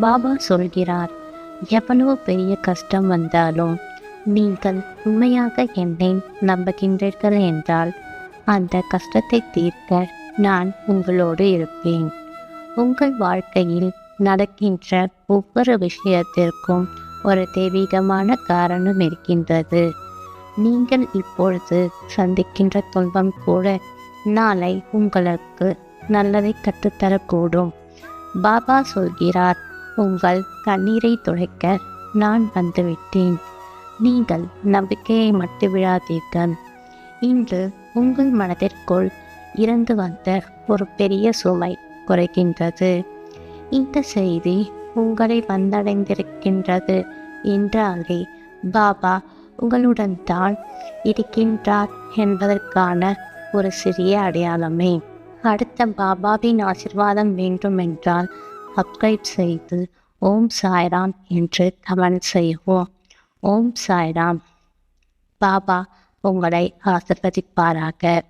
பாபா சொல்கிறார் எவ்வளவு பெரிய கஷ்டம் வந்தாலும் நீங்கள் உண்மையாக என்னை நம்புகின்றீர்கள் என்றால் அந்த கஷ்டத்தை தீர்க்க நான் உங்களோடு இருப்பேன். உங்கள் வாழ்க்கையில் நடக்கின்ற ஒவ்வொரு விஷயத்திற்கும் ஒரு தெய்வீகமான காரணம் இருக்கின்றது. நீங்கள் இப்பொழுது சந்திக்கின்ற துன்பம் கூட நாளை உங்களுக்கு நல்லதை கற்றுத்தரக்கூடும். பாபா சொல்கிறார் உங்கள் கண்ணீரை துடைக்க நான் வந்துவிட்டேன். நீங்கள் நம்பிக்கையை மட்டு விழாதீர்கள் இன்று உங்கள் மனதிற்குள் இறந்து வந்த ஒரு பெரிய சுமை குறைகின்றது. இந்த செய்தி உங்களை வந்தடைந்திருக்கின்றது என்றாலே பாபா உங்களுடன் தான் இருக்கின்றார் என்பதற்கான ஒரு சிறிய அடையாளமே. அடுத்த பாபாவின் ஆசிர்வாதம் வேண்டுமென்றால் சப்ஸ்கிரைப் செய்து ஓம் சாய்ராம் என்று கமெண்ட் செய்வோம். ஓம் சாய்ராம். பாபா உங்களை ஆசிர்வதிப்பாராக.